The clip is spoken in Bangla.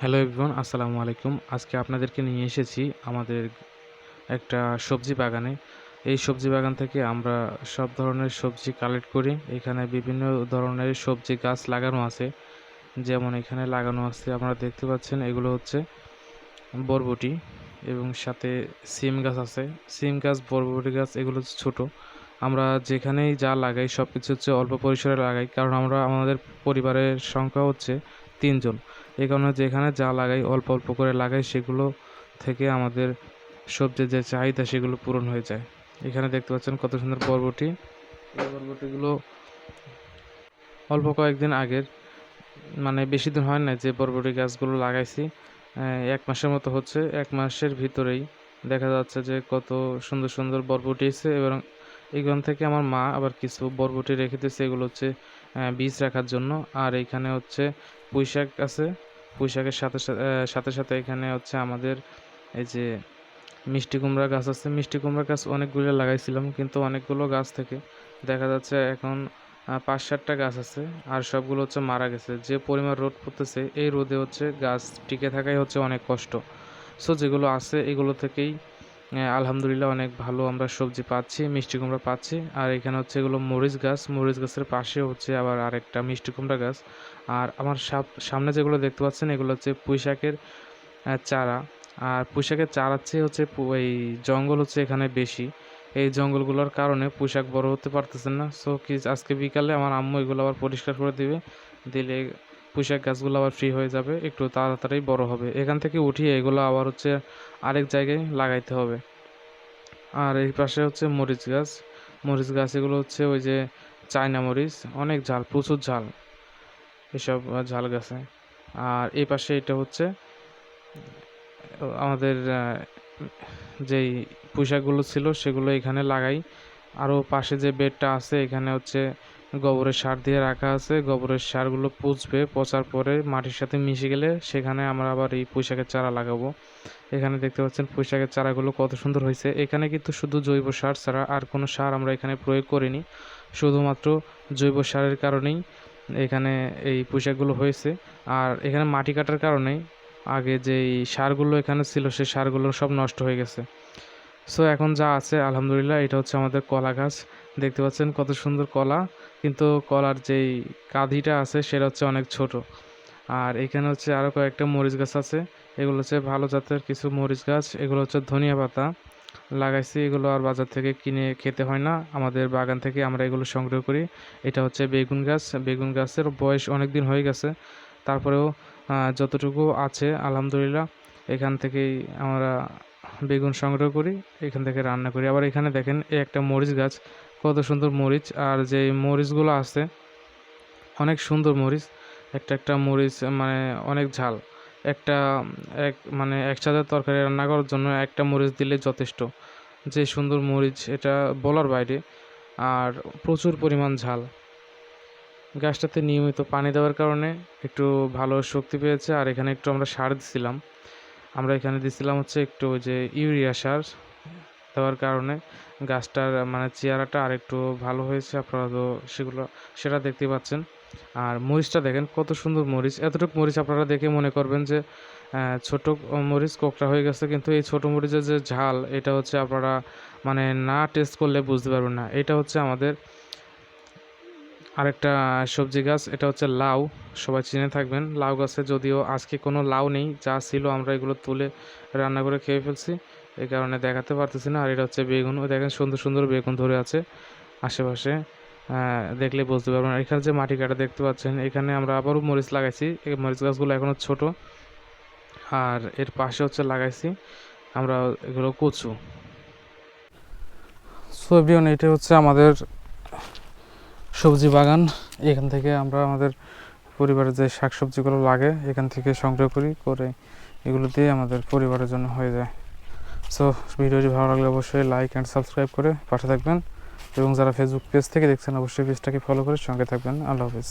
হ্যালো এভরিওয়ান, আসসালামু আলাইকুম। আজকে আপনাদেরকে নিয়ে এসেছি আমাদের একটা সবজি বাগানে। এই সবজি বাগান থেকে আমরা সব ধরনের সবজি কালেক্ট করি। এখানে বিভিন্ন ধরনের সবজি গাছ লাগানো আছে। যেমন এখানে লাগানো আছে, আপনারা দেখতে পাচ্ছেন, এগুলো হচ্ছে বরবটি এবং সাথে সিম গাছ আছে। সিম গাছ, বরবটি গাছ, এগুলো হচ্ছে ছোটো। আমরা যেখানেই যা লাগাই সব কিছু হচ্ছে অল্প পরিসরে লাগাই। কারণ আমরা, আমাদের পরিবারের সংখ্যা হচ্ছে তিনজন। এই কারণে যেখানে যা লাগাই, অল্প অল্প করে লাগাই, সেগুলো থেকে আমাদের সবজির যে চাহিদা সেগুলো পূরণ হয়ে যায়। এখানে দেখতে পাচ্ছেন কত সুন্দর বরবটি। এই বরবটিগুলো অল্প কয়েকদিন আগের মানে বেশি দিন হয় না যে বরবটি গাছগুলো লাগাইছি। এক মাসের মতো হচ্ছে, এক মাসের ভিতরেই দেখা যাচ্ছে যে কত সুন্দর সুন্দর বরবটি এসে এবং এইখান থেকে আমার মা আবার কিছু বরবটি রেখে দিয়েছে। এগুলো হচ্ছে বীজ রাখার জন্য। আর এইখানে হচ্ছে পুঁই শাক আছে। পুঁই শাকের সাথে সাথে সাথে এখানে হচ্ছে আমাদের এই যে মিষ্টি কুমড়া গাছ আছে। মিষ্টি কুমড়া গাছ অনেকগুলো লাগাইছিলাম, কিন্তু অনেকগুলো গাছ থেকে দেখা যাচ্ছে এখন পাঁচ সাতটা গাছ আছে আর সবগুলো হচ্ছে মারা গেছে। যে পরিমাণ রোদ পড়তেছে, এই রোদে হচ্ছে গাছ টিকে থাকাই হচ্ছে অনেক কষ্ট। সো যেগুলো আছে, এগুলো থেকেই আলহামদুলিল্লাহ অনেক ভালো আমরা সবজি পাচ্ছি, মিষ্টি কুমড়া পাচ্ছি। আর এখানে হচ্ছে এগুলো মরিচ গাছ, মরিচ গাছের পাশে হচ্ছে আবার আরেকটা মিষ্টি কুমড়া গাছ। আর আমার সামনে যেগুলো দেখতে পাচ্ছেন, এগুলো হচ্ছে পুঁই শাকের চারা। আর পুঁই শাকের চারার চেয়ে হচ্ছে এই জঙ্গল হচ্ছে এখানে বেশি। এই জঙ্গলগুলোর কারণে পোশাক বড় হতে পারতেছে না। সো কি, আজকে বিকালে আমার আম্মু এগুলো আবার পরিষ্কার করে দিবে। দিলে পুঁইশাক গাছগুলো আবার ফ্রি হয়ে যাবে, একটু তাড়াতাড়ি বড় হবে। এখান থেকে উঠিয়ে এগুলো আবার হচ্ছে আরেক জায়গায় লাগাইতে হবে। আর এই পাশে হচ্ছে মরিচ গাছ। মরিচ গাছ এগুলো হচ্ছে ওই যে চায়না মরিচ, অনেক ঝাল, প্রচুর ঝাল এসব ঝাল গাছে। আর এই পাশে এটা হচ্ছে আমাদের যেই পোশাকগুলো ছিল সেগুলো এখানে লাগাই। আরও পাশে যে বেডটা আছে, এখানে হচ্ছে গোবরের সার দিয়ে রাখা আছে, গোবরের সারগুলো পুঁচবে, পচার পরে মাটির সাথে মিশে গেলে সেখানে আমরা আবার এই পুঁইশাকের চারা লাগাবো। এখানে দেখতে পাচ্ছেন পুঁইশাকের চারাগুলো কত সুন্দর হয়েছে। এখানে কিন্তু শুধু জৈব সার ছাড়া আর কোনো সার আমরা এখানে প্রয়োগ করিনি। শুধুমাত্র জৈব সারের কারণেই এখানে এই পুঁইশাকগুলো হয়েছে। আর এখানে মাটি কাটার কারণেই আগে যেই সারগুলো এখানে ছিল, সেই সারগুলো সব নষ্ট হয়ে গেছে। সো এখন যা আছে, আলহামদুলিল্লাহ, এটা হচ্ছে আমাদের কলা গাছ। দেখতে পাচ্ছেন কত সুন্দর কলা। কিন্তু কলার যেই কাঁধিটা আছে, সেটা হচ্ছে অনেক ছোট। আর এখানে হচ্ছে আরও কয়েকটা মরিচ গাছ আছে। এগুলো হচ্ছে ভালো জাতের কিছু মরিচ গাছ। এগুলো হচ্ছে ধনিয়া পাতা। লাগাইছি, এগুলো আর বাজার থেকে কিনে খেতে হয় না। আমাদের বাগান থেকে আমরা এগুলো সংগ্রহ করি। এটা হচ্ছে বেগুন গাছ। বেগুন গাছের বয়স অনেক দিন হয়ে গেছে। তারপরেও যতটুকু আছে, আলহামদুলিল্লাহ, এখান থেকেই আমরা বেগুন সংগ্রহ করি, এখান থেকে রান্না করি। আবার এখানে দেখেন এই একটা মরিচ গাছ, কত সুন্দর মরিচ। আর যে মরিচগুলো আছে, অনেক সুন্দর মরিচ। একটা একটা মরিচ মানে অনেক ঝাল। একটা, এক মানে একসাথে তরকারি রান্না করার জন্য একটা মরিচ দিলে যথেষ্ট। যে সুন্দর মরিচ, এটা বলার বাইরে। আর প্রচুর পরিমাণ ঝাল। গাছটাতে নিয়মিত পানি দেওয়ার কারণে একটু ভালো শক্তি পেয়েছে। আর এখানে একটু আমরা সার দিছিলাম। আমরা এখানে দিছিলাম হচ্ছে একটু ওই যে ইউরিয়া সার দেওয়ার কারণে। গাছটার মানে চেহারাটা আর একটু ভালো হয়েছে, আপনারা তো সেগুলো, সেটা দেখতে পাচ্ছেন। আর মরিচটা দেখেন, কত সুন্দর মরিচ। এতটুকু মরিচ আপনারা দেখে মনে করবেন যে ছোট মরিচ কোকটা হয়ে গেছে, কিন্তু এই ছোট মরিচের যে ঝাল, এটা হচ্ছে আপনারা মানে না টেস্ট করলে বুঝতে পারবেন না। এটা হচ্ছে আমাদের আরেকটা সবজি গাছ, এটা হচ্ছে লাউ, সবাই চিনে থাকবেন। লাউ গাছে যদিও আজকে কোনো লাউ নেই, যা ছিল আমরা এগুলো তুলে রান্না করে খেয়ে ফেলছি এই কারণে দেখাতে পারতেছি না। আর এটা হচ্ছে বেগুন ও দেখেন সুন্দর সুন্দর বেগুন ধরে আছে আশেপাশে দেখলে বুঝতে পারবেন। এখানে যে মাটি কাটা দেখতে পাচ্ছেন, এখানে আমরা আবারও মরিচ লাগাইছি, এই মরিচ গাছগুলো এখনও ছোট। আর এর পাশে হচ্ছে লাগাইছি আমরা এগুলো কচু। সো এটা হচ্ছে আমাদের সবজি বাগান, এখান থেকে আমরা আমাদের পরিবারের যে শাক সবজিগুলো লাগে, এখান থেকে সংগ্রহ করি, করে এগুলো দিয়ে আমাদের পরিবারের জন্য হয়ে যায়। সো ভিডিওটি ভালো লাগলে অবশ্যই লাইক অ্যান্ড সাবস্ক্রাইব করে পাশে থাকবেন। এবং যারা ফেসবুক পেজ থেকে দেখছেন, অবশ্যই পেজটাকে ফলো করে সঙ্গে থাকবেন। আল্লাহ হাফিজ।